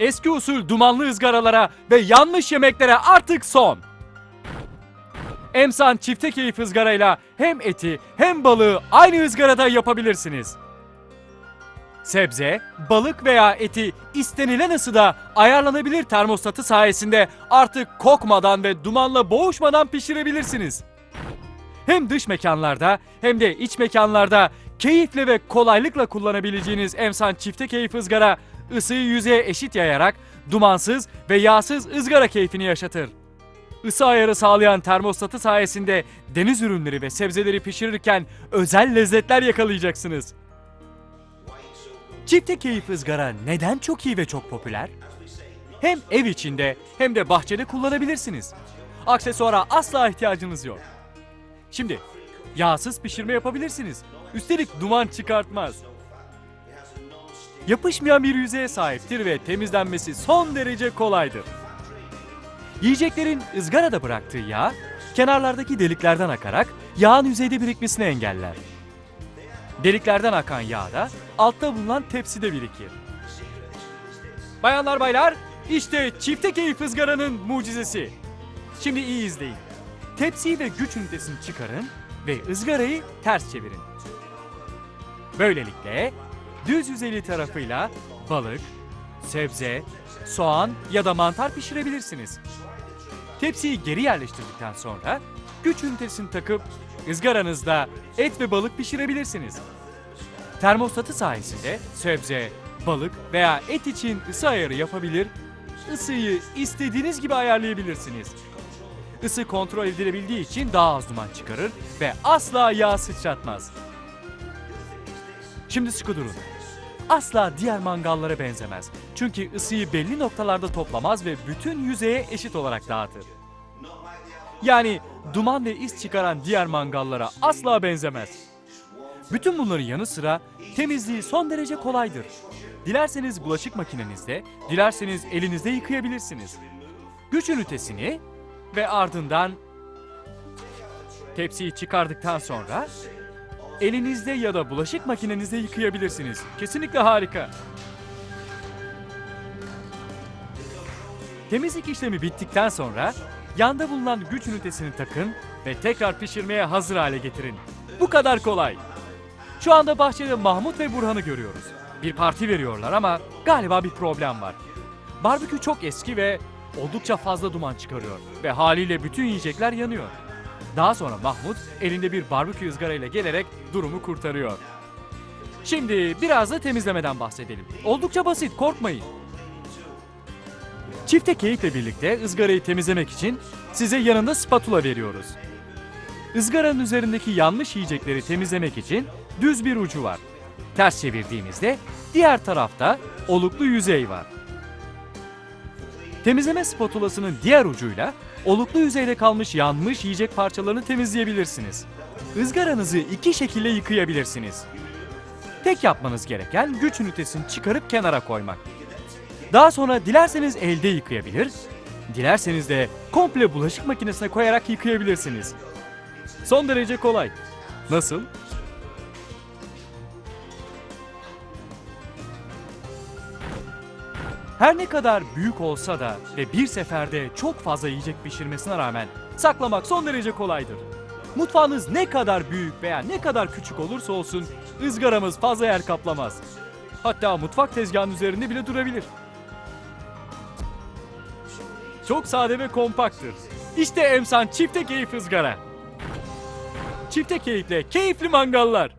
Eski usul dumanlı ızgaralara ve yanmış yemeklere artık son. Emsan çifte keyif ızgarayla hem eti hem balığı aynı ızgarada yapabilirsiniz. Sebze, balık veya eti istenilen ısıda ayarlanabilir termostatı sayesinde artık kokmadan ve dumanla boğuşmadan pişirebilirsiniz. Hem dış mekanlarda hem de iç mekanlarda keyifle ve kolaylıkla kullanabileceğiniz Emsan çifte keyif ızgara ısıyı yüzeye eşit yayarak dumansız ve yağsız ızgara keyfini yaşatır. Isı ayarı sağlayan termostatı sayesinde deniz ürünleri ve sebzeleri pişirirken özel lezzetler yakalayacaksınız. Çifte keyif ızgara neden çok iyi ve çok popüler? Hem ev içinde hem de bahçede kullanabilirsiniz. Aksesuara asla ihtiyacınız yok. Şimdi yağsız pişirme yapabilirsiniz. Üstelik duman çıkartmaz. Yapışmayan bir yüzeye sahiptir ve temizlenmesi son derece kolaydır. Yiyeceklerin ızgarada bıraktığı yağ, kenarlardaki deliklerden akarak yağın yüzeyde birikmesini engeller. Deliklerden akan yağ da altta bulunan tepside birikir. Bayanlar baylar, işte çifte keyif ızgaranın mucizesi. Şimdi iyi izleyin. Tepsiyi ve güç ünitesini çıkarın ve ızgarayı ters çevirin. Böylelikle düz yüzeyli tarafıyla balık, sebze, soğan ya da mantar pişirebilirsiniz. Tepsiyi geri yerleştirdikten sonra güç ünitesini takıp ızgaranızda et ve balık pişirebilirsiniz. Termostatı sayesinde sebze, balık veya et için ısı ayarı yapabilir, ısıyı istediğiniz gibi ayarlayabilirsiniz. Isı kontrol edilebildiği için daha az duman çıkarır ve asla yağ sıçratmaz. Şimdi durun. Asla diğer mangallara benzemez. Çünkü ısıyı belli noktalarda toplamaz ve bütün yüzeye eşit olarak dağıtır. Yani duman ve is çıkaran diğer mangallara asla benzemez. Bütün bunların yanı sıra temizliği son derece kolaydır. Dilerseniz bulaşık makinenizde, dilerseniz elinizde yıkayabilirsiniz. Güç ünitesini ve ardından tepsiyi çıkardıktan sonra elinizde ya da bulaşık makinenizde yıkayabilirsiniz. Kesinlikle harika. Temizlik işlemi bittikten sonra yanda bulunan güç ünitesini takın ve tekrar pişirmeye hazır hale getirin. Bu kadar kolay. Şu anda bahçede Mahmut ve Burhan'ı görüyoruz. Bir parti veriyorlar ama galiba bir problem var. Barbekü çok eski ve oldukça fazla duman çıkarıyor ve haliyle bütün yiyecekler yanıyor. Daha sonra Mahmut elinde bir barbekü ızgarayla gelerek durumu kurtarıyor. Şimdi biraz da temizlemeden bahsedelim. Oldukça basit, korkmayın. Çifte keyifle birlikte ızgarayı temizlemek için size yanında spatula veriyoruz. Izgaranın üzerindeki yanmış yiyecekleri temizlemek için düz bir ucu var. Ters çevirdiğimizde diğer tarafta oluklu yüzey var. Temizleme spatulasının diğer ucuyla oluklu yüzeyde kalmış yanmış yiyecek parçalarını temizleyebilirsiniz. Izgaranızı iki şekilde yıkayabilirsiniz. Tek yapmanız gereken güç ünitesini çıkarıp kenara koymak. Daha sonra dilerseniz elde yıkayabilir, dilerseniz de komple bulaşık makinesine koyarak yıkayabilirsiniz. Son derece kolay. Nasıl? Her ne kadar büyük olsa da ve bir seferde çok fazla yiyecek pişirmesine rağmen saklamak son derece kolaydır. Mutfağınız ne kadar büyük veya ne kadar küçük olursa olsun ızgaramız fazla yer kaplamaz. Hatta mutfak tezgahının üzerinde bile durabilir. Çok sade ve kompaktır. İşte Emsan çifte keyif ızgara. Çifte keyifle keyifli mangallar.